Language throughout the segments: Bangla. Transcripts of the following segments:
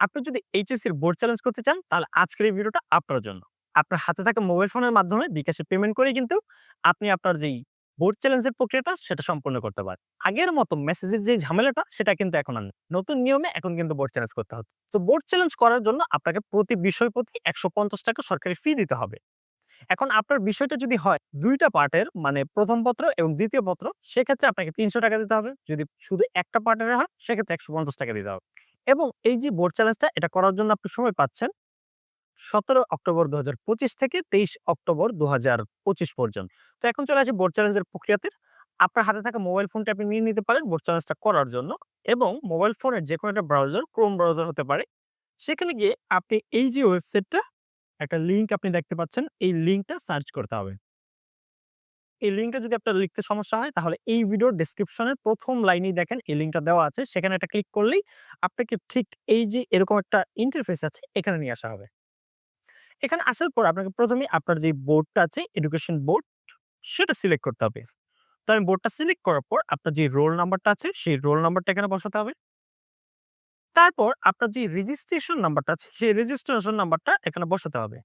আপনি যদি এইচএসসির বোর্ড চ্যালেঞ্জ করতে চান, তাহলে আজকের এই ভিডিওটা আপনার জন্য। আপনার হাতে থাকা মোবাইল ফোনের মাধ্যমে বিকাশে পেমেন্ট করেই কিন্তু আপনি আপনার যেই বোর্ড চ্যালেঞ্জের প্রক্রিয়াটা, সেটা সম্পূর্ণ করতে পারেন। আগের মতো মেসেজের যে ঝামেলাটা, সেটা কিন্তু এখন আর নতুন নিয়মে এখন কিন্তু বোর্ড চ্যালেঞ্জ করতে হচ্ছে। তো বোর্ড চ্যালেঞ্জ করার জন্য আপনাকে প্রতি বিষয় প্রতি ৳১৫০ সরকারি ফি দিতে হবে। এখন আপনার বিষয়টা যদি হয় ২ টা পার্টের মানে প্রথম পত্র এবং দ্বিতীয় পত্র, সেক্ষেত্রে আপনাকে ৳৩০০ দিতে হবে। যদি শুধু একটা পার্টের হয়, সেক্ষেত্রে ৳১৫০ দিতে হবে। এবং এই যে বোর্ড চ্যালেঞ্জটা এটা করার জন্য আপনি সময় পাচ্ছেন ১৭ অক্টোবর ২০২৫ থেকে ২৩ অক্টোবর ২০২৫ পর্যন্ত। তো এখন চলে আসি বোর্ড চ্যালেঞ্জের প্রক্রিয়াতে। আপনার হাতে থাকা মোবাইল ফোনটা আপনি নিয়ে নিতে পারেন বোর্ড চ্যালেঞ্জটা করার জন্য এবং মোবাইল ফোনের যে কোনো একটা ব্রাউজার ক্রোম ব্রাউজার হতে পারে। সেখানে গিয়ে আপনি এই যে ওয়েবসাইটটা একটা লিঙ্ক আপনি দেখতে পাচ্ছেন, এই লিঙ্কটা সার্চ করতে হবে। এই লিঙ্কটা যদি আপনার লিখতে সমস্যা হয়, তাহলে এই ভিডিওর ডেসক্রিপশনের প্রথম লাইনেই দেখেন, এই লিঙ্কটা দেওয়া আছে। সেখানে একটা ক্লিক করলেই আপনাকে ঠিক এই যে এরকম একটা ইন্টারফেস আছে, এখানে নিয়ে আসা হবে। এখানে আসার পর আপনাকে ১ম এই আপনার যে বোর্ডটা আছে এডুকেশন বোর্ড সেটা সিলেক্ট করতে হবে। তো আমি বোর্ডটা সিলেক্ট করার পর আপনার যে রোল নাম্বারটা আছে, সেই রোল নাম্বারটা এখানে বসাতে হবে। তারপর আপনার যে রেজিস্ট্রেশন নাম্বারটা আছে, সেই রেজিস্ট্রেশন নাম্বারটা এখানে বসাতে হবে।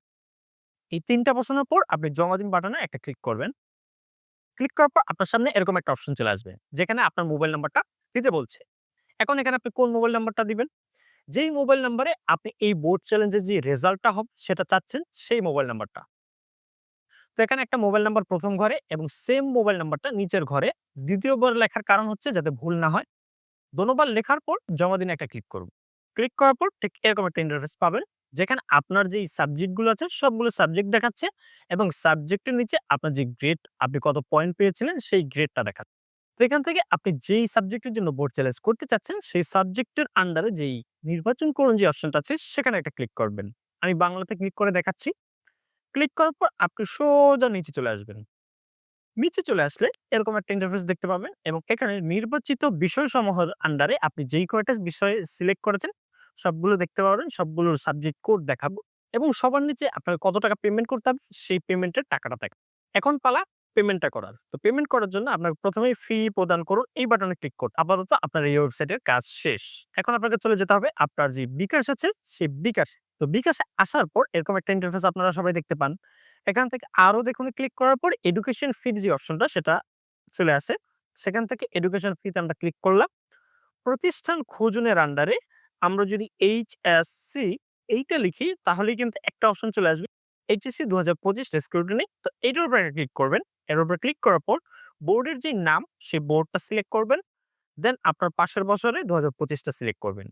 এই ৩ টা বসানোর পর আপনি জমা দিন বাটনে একটা ক্লিক করবেন। ক্লিক করার পর আপনার সামনে এরকম একটা অপশন চলে আসবে। যেখানে আপনার মোবাইল নাম্বারটা দিতে বলছে। এখন এখানে আপনি কোন মোবাইল নাম্বারটা দিবেন? যেই মোবাইল নাম্বারে আপনি এই বোর্ড চ্যালেঞ্জের যে রেজাল্টটা হবে, সেটা চাচ্ছেন সেই মোবাইল নাম্বারটা। তো এখানে একটা মোবাইল নাম্বার প্রথম ঘরে এবং সেম মোবাইল নাম্বারটা নিচের ঘরে দ্বিতীয়বার লেখার কারণ হচ্ছে যাতে ভুল না হয়। দোনোবার লেখার পর জমা দিনে একটা ক্লিক করুন। ক্লিক করার পর ঠিক এরকম একটা ইন্টারফেস পাবেন। যেখানে আপনার যেই সাবজেক্টগুলো আছে, সবগুলো সাবজেক্ট দেখাচ্ছে এবং সাবজেক্টের নিচে আপনার যে গ্রেড আপনি কত পয়েন্ট পেয়েছিলেন, সেই গ্রেডটা দেখাচ্ছে। তো এখান থেকে আপনি যেই সাবজেক্টের জন্য বোর্ড চ্যালেঞ্জ করতে চাচ্ছেন, সেই সাবজেক্টের আন্ডারে যেই নির্বাচন করুন যে অপশনটা আছে, সেখানে একটা ক্লিক করবেন। আমি বাংলাতে ক্লিক করে দেখাচ্ছি। ক্লিক করার পর আপনি সোজা নিচে চলে আসবেন। নিচে চলে আসলে এরকম একটা ইন্টারফেস দেখতে পাবেন এবং এখানে নির্বাচিত বিষয়সমূহের আন্ডারে আপনি যেই কয়টা বিষয় সিলেক্ট করেছেন সবগুলো দেখতে পারবেন। সবগুলোর সাবজেক্ট কোড দেখাবো এবং সবার নিচে আপনার কত টাকা পেমেন্ট করতে হবে, সেই পেমেন্টের টাকাটা দেখাবে। এখন পালা পেমেন্টটা করার। তো পেমেন্ট করার জন্য ১ম এই ফি প্রদান করুন, এই বাটনে ক্লিক করুন। আপাতত আপনার এই ওয়েবসাইটের কাজ শেষ। এখন আপনাকে চলে যেতে হবে, আপনার যে বিকাশ আছে, সেই বিকাশ তো বিকাশে আসার পর এরকম একটা ইন্টারফেস আপনারা সবাই দেখতে পান। এখান থেকে আরও দেখুন ক্লিক করার পর এডুকেশন ফির যে অপশনটা সেটা চলে আসে। সেখান থেকে এডুকেশন ফিতে আমরা ক্লিক করলাম। প্রতিষ্ঠান খোঁজনের আন্ডারে আমরা যদি এইচএসসি এইটা লিখি, তাহলেই কিন্তু একটা অপশন চলে আসবে। এইচএসসি ২০২৫ স্ক্রুটিনি তো এইটার উপরে ক্লিক করবেন। এর উপরে ক্লিক করার পর বোর্ডের যে নাম সেই বোর্ডটা সিলেক্ট করবেন। দেন আপনার পাশের বছরে দু হাজার পঁচিশটা সিলেক্ট করবেন।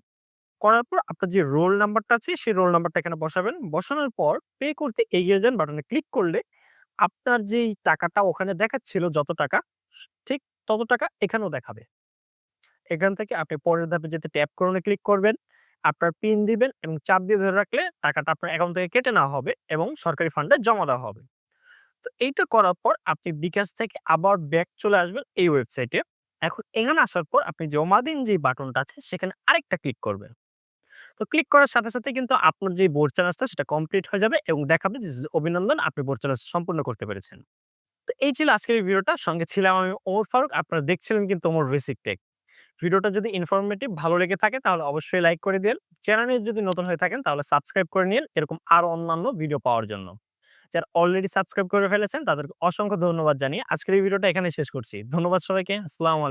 করার পর আপনার যে রোল নাম্বারটা আছে, সেই রোল নাম্বারটা এখানে বসাবেন। বসানোর পর পে করতে এগিয়ে যান বাটনে ক্লিক করলে আপনার যেই টাকাটা ওখানে দেখাচ্ছিল যত টাকা, ঠিক তত টাকা এখানেও দেখাবে। এখান থেকে আপনি পরের ধাপে যেতে ট্যাপ করনে ক্লিক করবেন। আপনার পিন দিবেন এবং চাপ দিয়ে ধরে রাখলে টাকাটা আপনার অ্যাকাউন্ট থেকে কেটে নেওয়া হবে এবং সরকারি ফান্ডে জমা দেওয়া হবে। তো এইটা করার পর আপনি বিকাশ থেকে আবার ব্যাক চলে আসবেন এই ওয়েবসাইটে। এখন এখানে আসার পর আপনি জমা দিন যে বাটনটা আছে সেখানে আরেকটা ক্লিক করবেন। তো ক্লিক করার সাথে, সাথে কিন্তু আপনার যে বোর্ড চ্যালেঞ্জটা সেটা কমপ্লিট হয়ে যাবে এবং দেখাবে যে অভিনন্দন আপনি বোর্ড চ্যালেঞ্জ সম্পূর্ণ করতে পেরেছেন। তো এই ছিল আজকের ভিডিওটা। সঙ্গে ছিলাম আমি ওমর ফারুক। আপনারা দেখছিলেন কিন্তু ওমর বেসিক টেক। ভিডিওটা যদি ইনফরমেটিভ ভালো লেগে থাকে, তাহলে অবশ্যই লাইক করে দিন চ্যানেলে যদি নতুন হয়ে থাকেন, তাহলে সাবস্ক্রাইব করে নিন, এরকম আরও অন্যান্য ভিডিও পাওয়ার জন্য। যারা অলরেডি সাবস্ক্রাইব করে ফেলেছেন, তাদেরকে অসংখ্য ধন্যবাদ জানিয়ে আজকের এই ভিডিওটা এখানে শেষ করছি। ধন্যবাদ সবাইকে। আসসালামু আলাইকুম।